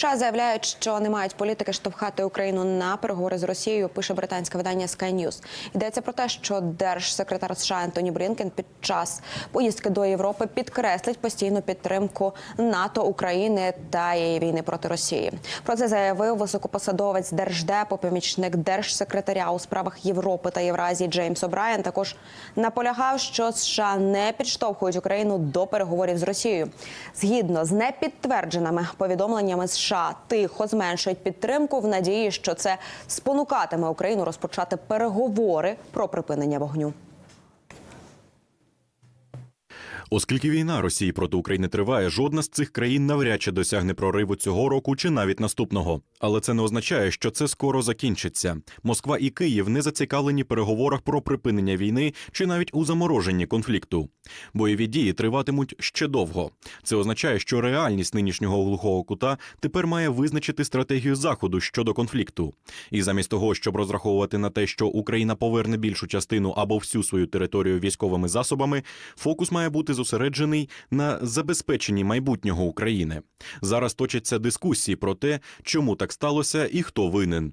США заявляють, що не мають політики штовхати Україну на переговори з Росією. Пише британське видання Sky News. Йдеться про те, що держсекретар США Антоні Блінкен під час поїздки до Європи підкреслить постійну підтримку НАТО України та її війни проти Росії. Про це заявив високопосадовець держдепу, помічник держсекретаря у справах Європи та Євразії Джеймс О'Брайен. Також наполягав, що США не підштовхують Україну до переговорів з Росією. Згідно з непідтвердженими повідомленнями США, тихо зменшують підтримку в надії, що це спонукатиме Україну розпочати переговори про припинення вогню. Оскільки війна Росії проти України триває, жодна з цих країн навряд чи досягне прориву цього року чи навіть наступного. Але це не означає, що це скоро закінчиться. Москва і Київ не зацікавлені переговорах про припинення війни чи навіть у замороженні конфлікту. Бойові дії триватимуть ще довго. Це означає, що реальність нинішнього глухого кута тепер має визначити стратегію заходу щодо конфлікту. І замість того, щоб розраховувати на те, що Україна поверне більшу частину або всю свою територію військовими засобами, фокус має бути зосереджений на забезпеченні майбутнього України. Зараз точаться дискусії про те, чому так сталося і хто винен.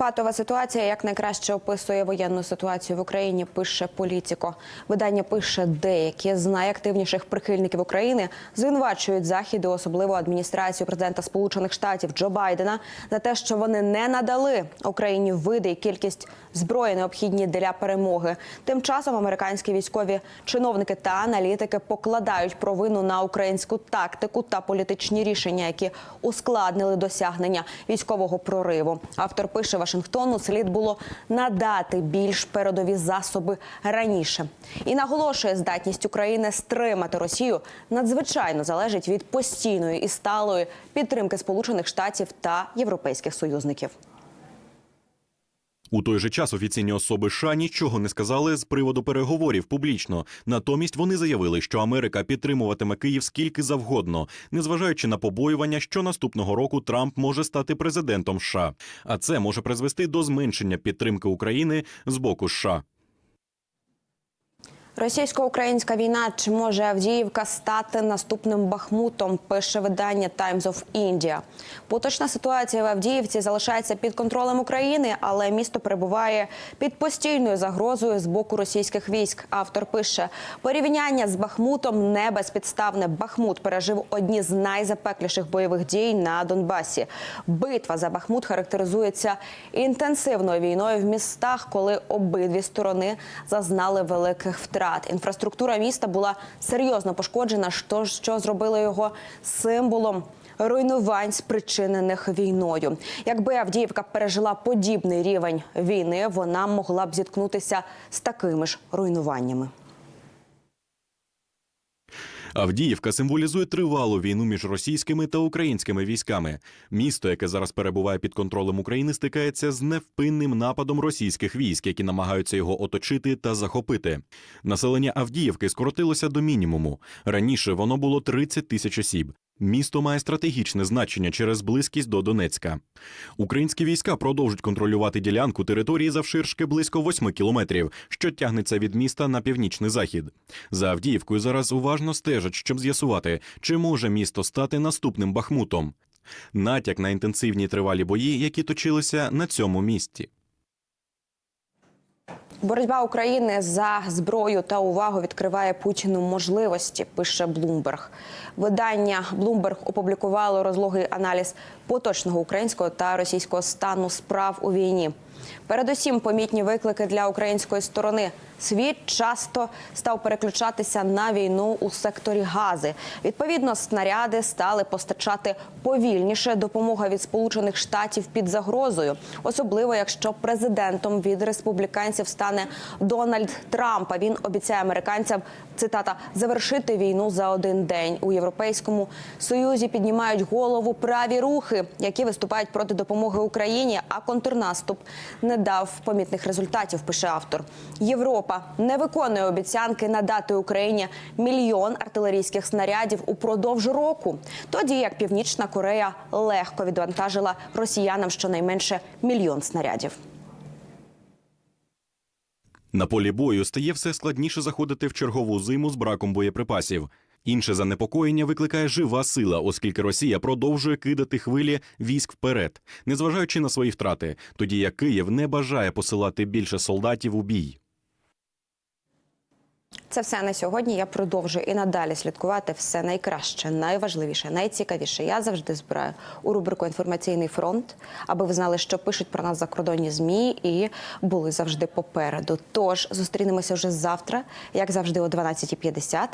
Патова ситуація як найкраще описує воєнну ситуацію в Україні. Пише Політіко. Видання пише, деякі з найактивніших прихильників України звинувачують заходи, особливо адміністрацію президента Сполучених Штатів Джо Байдена, за те, що вони не надали Україні види і кількість зброї, необхідні для перемоги. Тим часом американські військові чиновники та аналітики покладають провину на українську тактику та політичні рішення, які ускладнили досягнення військового прориву. Автор пише Вашингтону, слід було надати більш передові засоби раніше і наголошує, здатність України стримати Росію надзвичайно залежить від постійної і сталої підтримки Сполучених Штатів та європейських союзників. У той же час офіційні особи США нічого не сказали з приводу переговорів публічно. Натомість вони заявили, що Америка підтримуватиме Київ скільки завгодно, незважаючи на побоювання, що наступного року Трамп може стати президентом США. А це може призвести до зменшення підтримки України з боку США. Російсько-українська війна чи може Авдіївка стати наступним Бахмутом? Пише видання Times of India. Поточна ситуація в Авдіївці залишається під контролем України, але місто перебуває під постійною загрозою з боку російських військ. Автор пише порівняння з Бахмутом не безпідставне. Бахмут пережив одні з найзапекліших бойових дій на Донбасі. Битва за Бахмут характеризується інтенсивною війною в містах, коли обидві сторони зазнали великих втрат. Інфраструктура міста була серйозно пошкоджена, що, що зробило його символом. Руйнувань, спричинених війною. Якби Авдіївка пережила подібний рівень війни, вона могла б зіткнутися з такими ж руйнуваннями. Авдіївка символізує тривалу війну між російськими та українськими військами. Місто, яке зараз перебуває під контролем України, стикається з невпинним нападом російських військ, які намагаються його оточити та захопити. Населення Авдіївки скоротилося до мінімуму. Раніше воно було 30 тисяч осіб. Місто має стратегічне значення через близькість до Донецька. Українські війська продовжують контролювати ділянку території завширшки близько 8 кілометрів, що тягнеться від міста на північний захід. За Авдіївкою зараз уважно стежать, щоб з'ясувати, чи може місто стати наступним Бахмутом. Натяк на інтенсивні тривалі бої, які точилися на цьому місці. Боротьба України за зброю та увагу відкриває Путіну можливості. Пише Блумберг. Видання Блумберг опублікувало розлогий аналіз поточного українського та російського стану справ у війні. Передусім, помітні виклики для української сторони. Світ часто став переключатися на війну у секторі гази. Відповідно, снаряди стали постачати повільніше. Допомога від Сполучених Штатів під загрозою, особливо якщо президентом від республіканців стане Дональд Трамп. Він обіцяє американцям цитата завершити війну за один день. У європейському союзі піднімають голову праві рухи, які виступають проти допомоги Україні. А контрнаступ не дав помітних результатів. Пише автор Європа не виконує обіцянки надати Україні мільйон артилерійських снарядів упродовж року. Тоді як Північна Корея легко відвантажила росіянам щонайменше мільйон снарядів. На полі бою стає все складніше заходити в чергову зиму з браком боєприпасів. Інше занепокоєння викликає жива сила, оскільки Росія продовжує кидати хвилі військ вперед, незважаючи на свої втрати, тоді як Київ не бажає посилати більше солдатів у бій. Це все на сьогодні. Я продовжую і надалі слідкувати все найкраще, найважливіше, найцікавіше. Я завжди збираю у рубрику Інформаційний фронт, аби ви знали, що пишуть про нас закордонні змі і були завжди попереду. Тож зустрінемося вже завтра, як завжди, о 12.50.